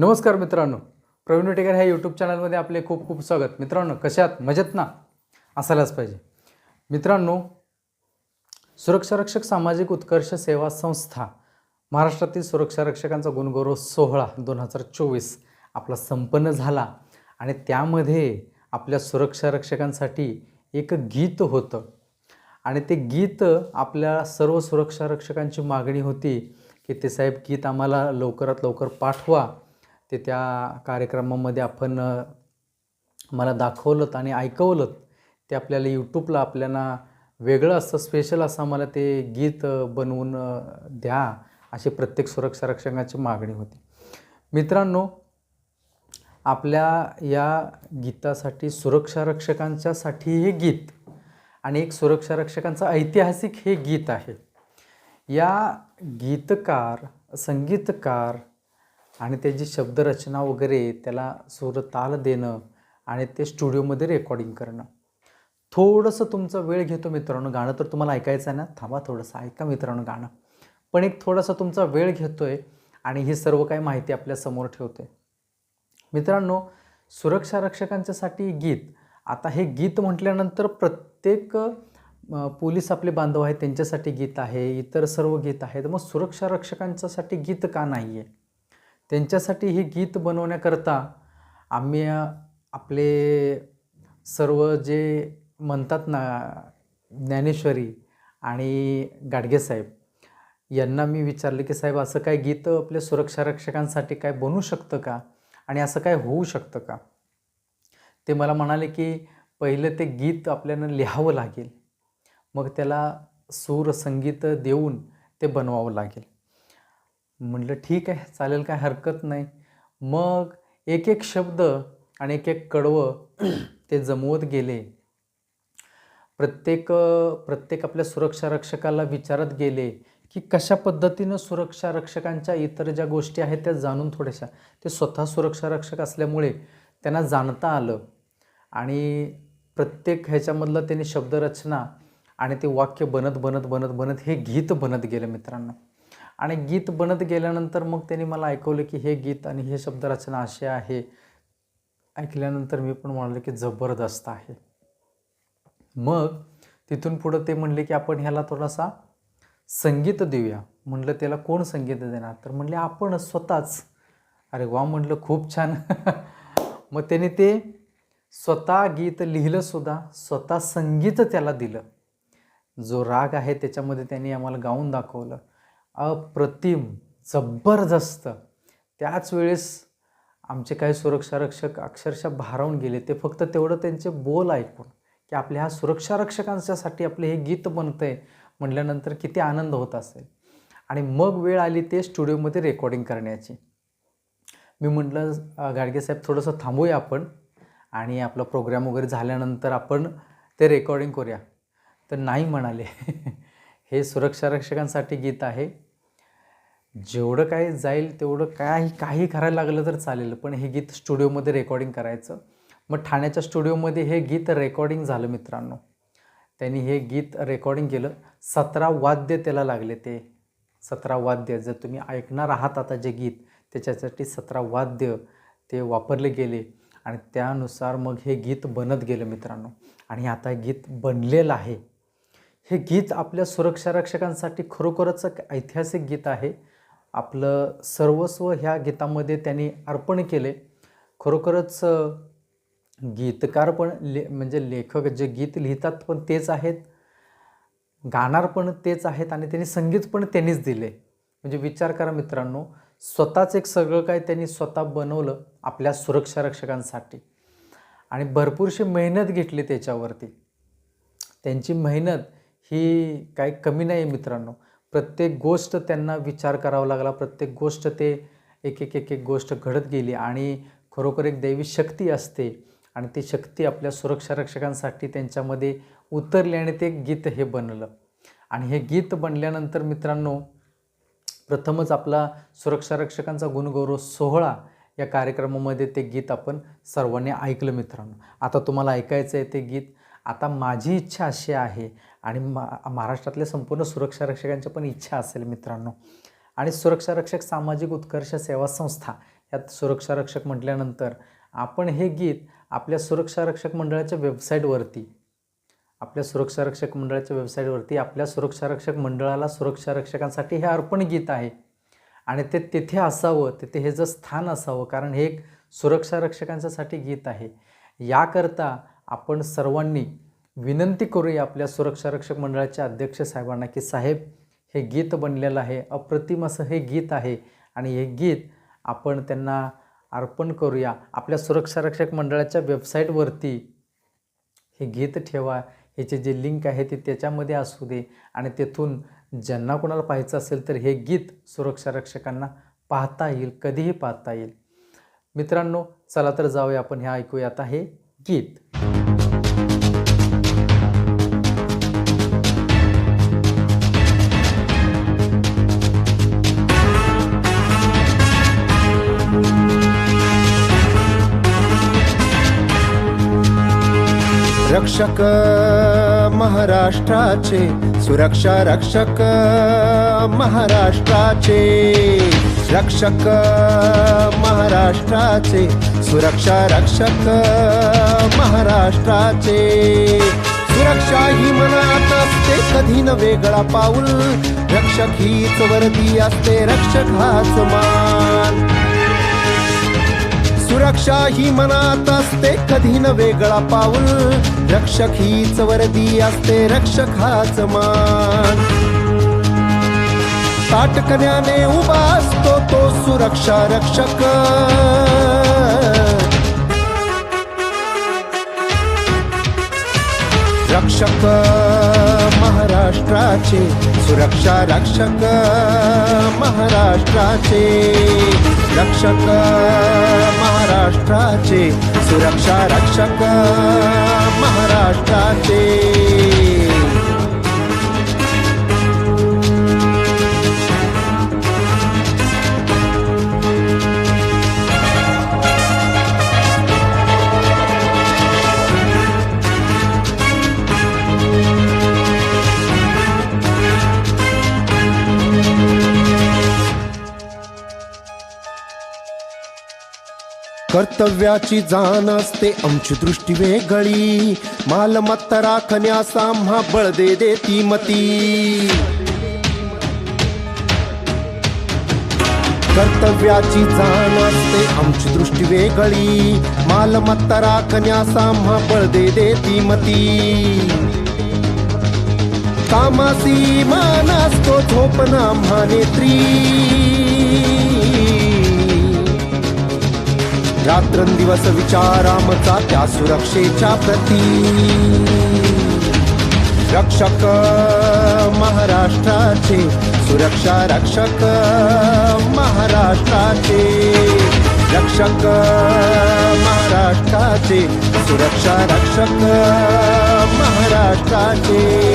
नमस्कार मित्रांनो. प्रवीण टेकर ह्या यूट्यूब चॅनलमध्ये आपले खूप खूप स्वागत. मित्रांनो कशात मजेत ना? असायलाच पाहिजे. मित्रांनो सुरक्षारक्षक सामाजिक उत्कर्ष सेवा संस्था महाराष्ट्रातील सुरक्षा रक्षकांचा गुणगौरव सोहळा दोन हजार चोवीस आपला संपन्न झाला आणि त्यामध्ये आपल्या सुरक्षारक्षकांसाठी एक गीत होतं. आणि ते गीत आपल्या सर्व सुरक्षारक्षकांची मागणी होती की ते साहेब गीत आम्हाला लवकरात लवकर पाठवा. ते त्या कार्यक्रमामध्ये आपण मला दाखवलं आणि ऐकवलं ते आपल्याला यूट्यूबला आपल्याला वेगळं असं स्पेशल असं मला ते गीत बनवून द्या अशी प्रत्येक सुरक्षा रक्षकांची मागणी होती. मित्रांनो आपल्या या गीतासाठी सुरक्षा रक्षकांच्यासाठी हे गीत आणि एक सुरक्षा रक्षकांचं ऐतिहासिक हे गीत आहे. या गीतकार संगीतकार आणि त्याची शब्दरचना वगैरे त्याला सूर ताल देणं आणि ते स्टुडिओमध्ये रेकॉर्डिंग करणं. थोडंसं तुमचा वेळ घेतो मित्रांनो गाणं तर तुम्हाला ऐकायचं आहे ना? थांबा थोडंसं ऐका मित्रांनो गाणं. पण एक थोडासा तुमचा वेळ घेतो आहे आणि ही सर्व काही माहिती आपल्यासमोर ठेवते मित्रांनो सुरक्षा रक्षकांच्यासाठी गीत. आता हे गीत म्हटल्यानंतर प्रत्येक पोलीस आपले बांधव आहेत त्यांच्यासाठी गीत आहे इतर सर्व गीत आहेत. मग सुरक्षा रक्षकांच्यासाठी गीत का नाही आहे त्यांच्यासाठी हे गीत बनवण्याकरता आम्ही आपले सर्व जे म्हणतात ना ज्ञानेश्वरी आणि गाडगेसाहेब यांना मी विचारले की साहेब असं काय गीत आपल्या सुरक्षा रक्षकांसाठी काय बनू शकतं का? आणि असं काय होऊ शकतं का? ते मला म्हणाले की पहिलं ते गीत आपल्याला लिहावं लागेल. मग त्याला सूर संगीत देऊन ते बनवावं लागेल. म्हटलं ठीक आहे चालेल काय हरकत नाही. मग एक एक शब्द आणि एक एक कडवं ते जमवत गेले. प्रत्येक प्रत्येक आपल्या सुरक्षा रक्षकाला विचारत गेले की कशा पद्धतीनं सुरक्षा रक्षकांच्या इतर ज्या गोष्टी आहेत त्या जाणून थोड्याशा. ते स्वतः सुरक्षा रक्षक असल्यामुळे त्यांना जाणता आलं. आणि प्रत्येक ह्याच्यामधलं त्यांनी शब्दरचना आणि ते वाक्य बनत बनत बनत बनत हे गीत बनत गेलं मित्रांनो. आणि गीत बनत गेल्यानंतर मग त्यांनी मला ऐकवलं की हे गीत आणि हे शब्दरचना अशी आहे. ऐकल्यानंतर मी पण म्हणालो की जबरदस्त आहे. मग तिथून पुढं ते म्हणले की आपण ह्याला थोडासा संगीत देऊया. म्हणलं त्याला कोण संगीत देणार? तर म्हणले आपण स्वतःच. अरे वा म्हणलं खूप छान. मग त्याने ते स्वतः गीत लिहिलंसुद्धा स्वतः संगीत त्याला दिलं. जो राग आहे त्याच्यामध्ये त्यांनी आम्हाला गाऊन दाखवलं. अप्रतिम जबरदस्त. त्याच वेळेस आमचे काही सुरक्षारक्षक अक्षरशः भारावून गेले. ते फक्त तेवढं त्यांचे बोल ऐकून की आपल्या ह्या सुरक्षारक्षकांच्यासाठी आपलं आपले हे गीत बनतं आहे म्हटल्यानंतर किती आनंद होत असेल. आणि मग वेळ आली ते स्टुडिओमध्ये रेकॉर्डिंग करण्याची. मी म्हटलं गाडगेसाहेब थोडंसं थांबूया आपण आणि आपला प्रोग्राम वगैरे झाल्यानंतर आपण ते रेकॉर्डिंग करूया. तर नाही म्हणाले. हे सुरक्षारक्षकांसाठी गीत आहे. जेवढं काही जाईल तेवढं काही काही करायला लागलं तर चालेल पण हे गीत स्टुडिओमध्ये रेकॉर्डिंग करायचं. मग ठाण्याच्या स्टुडिओमध्ये हे गीत रेकॉर्डिंग झालं मित्रांनो. त्यांनी हे गीत रेकॉर्डिंग केलं. सतरा वाद्य त्याला लागले ते. सतरा वाद्य जर तुम्ही ऐकणार आहात आता जे गीत त्याच्यासाठी सतरा वाद्य ते वापरले गेले. आणि त्यानुसार मग हे गीत बनत गेलं मित्रांनो. आणि आता हे गीत बनलेलं आहे. हे गीत आपल्या सुरक्षा रक्षकांसाठी खरोखरच एक ऐतिहासिक गीत आहे. आपलं सर्वस्व ह्या गीतामध्ये त्यांनी अर्पण केले. खरोखरच गीतकार पण ले म्हणजे लेखक जे गीत लिहितात पण तेच आहेत गाणार पण तेच आहेत आणि त्यांनी संगीत पण त्यांनीच दिले. म्हणजे विचार करा मित्रांनो स्वतःच एक सगळं काय त्यांनी स्वतः बनवलं आपल्या सुरक्षा रक्षकांसाठी. आणि भरपूरशी मेहनत घेतली त्याच्यावरती. त्यांची मेहनत ही काही कमी नाही आहे मित्रांनो. प्रत्येक गोष्ट त्यांना विचार करावा लागला. प्रत्येक गोष्ट ते एक एक एक एक गोष्ट घडत गेली आणि खरोखर एक दैवी शक्ती असते. आणि ती शक्ती आपल्या सुरक्षा रक्षकांसाठी त्यांच्यामध्ये उतरली आणि ते गीत हे बनलं. आणि हे गीत बनल्यानंतर मित्रांनो प्रथमच आपला सुरक्षा रक्षकांचा गुणगौरव सोहळा या कार्यक्रमामध्ये ते गीत आपण सर्वांनी ऐकलं मित्रांनो. आता तुम्हाला ऐकायचं आहे ते गीत. आता माझी इच्छा अशी आहे आणि मा महाराष्ट्रातल्या संपूर्ण सुरक्षा रक्षकांची पण इच्छा असेल मित्रांनो. आणि सुरक्षा रक्षक सामाजिक उत्कर्ष सेवा संस्था यात सुरक्षा रक्षक म्हटल्यानंतर आपण हे गीत आपल्या सुरक्षा रक्षक मंडळाच्या वेबसाईटवरती आपल्या सुरक्षा रक्षक मंडळाच्या वेबसाईटवरती आपल्या सुरक्षा रक्षक मंडळाला सुरक्षा रक्षकांसाठी हे अर्पण गीत आहे. आणि ते तिथे असावं तिथे हे जर स्थान असावं कारण हे एक सुरक्षा रक्षकांच्यासाठी गीत आहे. याकरता आपण सर्वांनी विनंती करूया आपल्या सुरक्षा रक्षक मंडळाच्या अध्यक्ष साहेबांना की साहेब हे गीत बनलेलं आहे अप्रतिम असं हे गीत आहे आणि हे गीत आपण त्यांना अर्पण करूया. आपल्या सुरक्षा रक्षक मंडळाच्या वेबसाईटवरती हे गीत ठेवा. ह्याचे जे लिंक आहे ते त्याच्यामध्ये असू दे. आणि तेथून ज्यांना कोणाला पाहायचं असेल तर हे गीत सुरक्षा रक्षकांना पाहता येईल कधीही पाहता येईल. मित्रांनो चला तर जाऊया आपण हे ऐकूया आता हे गीत. रक्षक महाराष्ट्राचे सुरक्षा रक्षक महाराष्ट्राचे रक्षक महाराष्ट्राचे सुरक्षा रक्षक महाराष्ट्राचे. सुरक्षा ही मनात असते कधी न वेगळा पाऊल. रक्षक हीच वर्दी असते रक्षक हाच मान. सुरक्षा ही मनात असते कधी न वेगळा पाऊल. रक्षक हीच वर्दी असते रक्षक हाच मान. ताटकण्याने उभा असतो तो सुरक्षा रक्षक. रक्षक. महाराष्ट्राचे सुरक्षा रक्षक महाराष्ट्राचे रक्षक महाराष्ट्राचे सुरक्षा रक्षक महाराष्ट्राचे. कर्तव्याची जाण असते. आमची दृष्टी वेगळी. मालमत्ता राखण्यास आम्हा बळ दे देती मती. कर्तव्याची जाण असते. आमची दृष्टी वेगळी. मालमत्ता राखण्यास आम्हा बळ दे देती मती. कामासी मान असतो झोपना आम्हा नेत्री रात्रंदिवस विचारामचा त्या सुरक्षेच्या प्रती. रक्षक महाराष्ट्राचे सुरक्षा रक्षक महाराष्ट्राचे. रक्षक महाराष्ट्राचे सुरक्षा रक्षक महाराष्ट्राचे.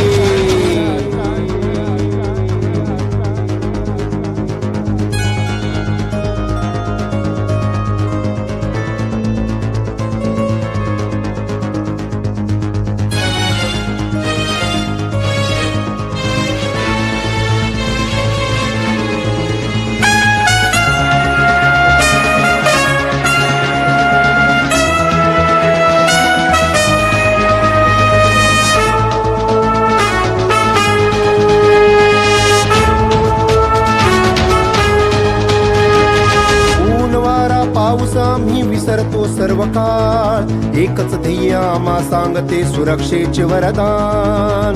मैया सांगते सुरक्षेचे वरदान.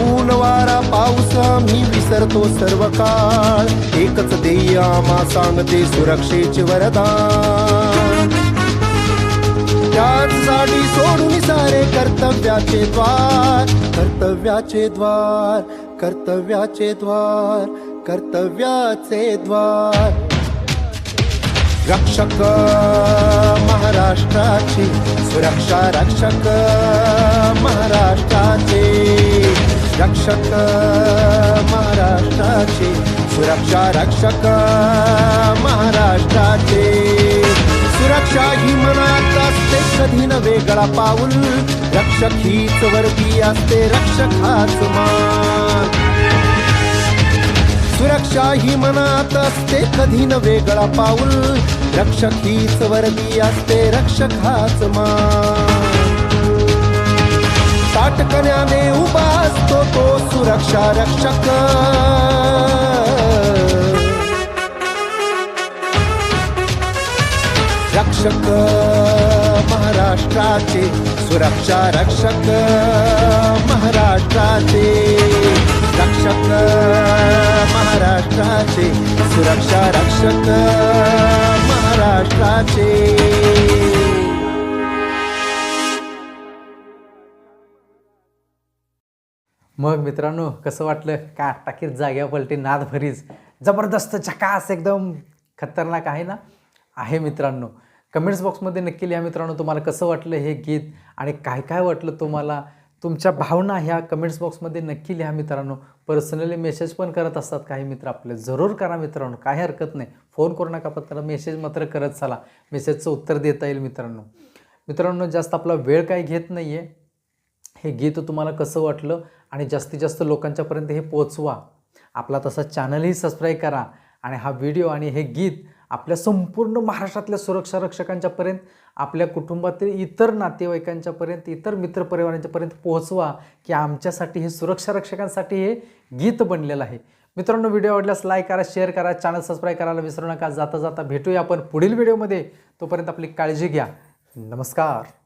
ऊन वारा पाऊस आम्ही विसरतो सर्व काळ. एकच ध्येय आम्हा सांगते सुरक्षेचे वरदान. त्याचसाठी सोडून सारे कर्तव्याचे द्वार. कर्तव्याचे द्वार कर्तव्याचे द्वार कर्तव्याचे द्वार. रक्षक महाराष्ट्राची सुरक्षा रक्षक महाराष्ट्राचे. रक्षक महाराष्ट्राचे सुरक्षा रक्षक महाराष्ट्राचे. सुरक्षा ही मनात असते कधी न वेगळा पाऊल. रक्षक हीच वर्दी असते रक्षक हाच मान. सुरक्षा ही मनात असते कधी न वेगळा पाऊल. रक्षक हीच वर्दी असते रक्षक हाच मान. ताटकण्याने उभा असतो तो सुरक्षा रक्षक. रक्षक महाराष्ट्राचे सुरक्षा रक्षक महाराष्ट्राचे. रक्षक महाराष्ट्राचे. सुरक्षा रक्षक महाराष्ट्राचे. मग मित्रांनो कसं वाटलं? का टाकीत जाग्या पलटी नाद भरीच जबरदस्त झकास एकदम खतरनाक आहे ना? आहे मित्रांनो. कमेंट्स बॉक्समध्ये नक्की लिहा मित्रांनो तुम्हाला कसं वाटलं हे गीत आणि काय काय वाटलं तुम्हाला? तुमच्या भावना ह्या कमेंट्स बॉक्समध्ये नक्की लिहा मित्रांनो. पर्सनली मेसेज पण करत असतात काही मित्र आपले. जरूर करा मित्रांनो. काही हरकत नाही. फोन करू नका पण त्याला मेसेज मात्र करत चला. मेसेजचं उत्तर देता येईल मित्रांनो. मित्रांनो जास्त आपला वेळ काही घेत नाही आहे हे गीत तुम्हाला कसं वाटलं आणि जास्तीत जास्त लोकांच्यापर्यंत हे पोचवा आपला तसा चॅनलही सबस्क्राईब करा आणि हा व्हिडिओ आणि हे गीत आपल्या संपूर्ण महाराष्ट्रातल्या सुरक्षा रक्षकांच्यापर्यंत आपल्या कुटुंबातील इतर नातेवाईकांच्यापर्यंत इतर मित्रपरिवारांच्यापर्यंत पोहोचवा की आमच्यासाठी हे सुरक्षा रक्षकांसाठी हे गीत बनलेलं आहे. मित्रांनो व्हिडिओ आवडल्यास लाईक करा शेअर करा चॅनल सबस्क्राईब करायला विसरू नका. जाता जाता भेटूया आपण पुढील व्हिडिओमध्ये. तोपर्यंत आपली काळजी घ्या. नमस्कार.